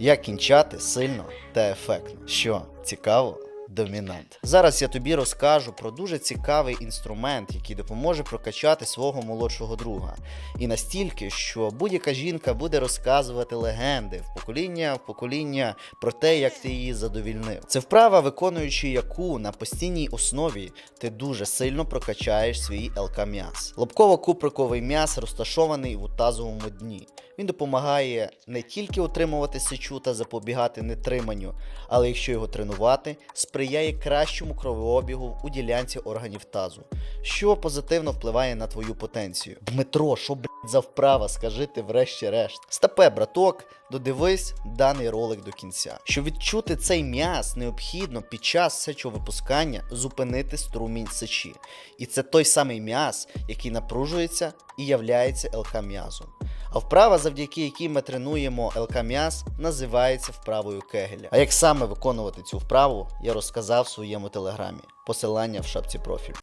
Як кінчати сильно та ефектно. Що цікаво? Домінант. Зараз я тобі розкажу про дуже цікавий інструмент, який допоможе прокачати свого молодшого друга. І настільки, що будь-яка жінка буде розказувати легенди в покоління в покоління про те, як ти її задовільнив. Це вправа, виконуючи яку на постійній основі ти дуже сильно прокачаєш свій ЛК м'яз. Лобково-куприковий м'яз розташований у тазовому дні. Він допомагає не тільки отримувати сечу та запобігати нетриманню, але якщо його тренувати, сприяє кращому кровообігу у ділянці органів тазу, що позитивно впливає на твою потенцію. Дмитро, що блядь, за вправа, скажи врешті-решт. Стапе, браток, додивись даний ролик до кінця. Щоб відчути цей м'яз, необхідно під час сечовипускання зупинити струмінь сечі. І це той самий м'яз, який напружується і являється ЛК м'язом. А вправа, завдяки якій ми тренуємо ЛК м'яз, називається вправою Кегеля. А як саме виконувати цю вправу, я розказав в своєму телеграмі. Посилання в шапці профілю.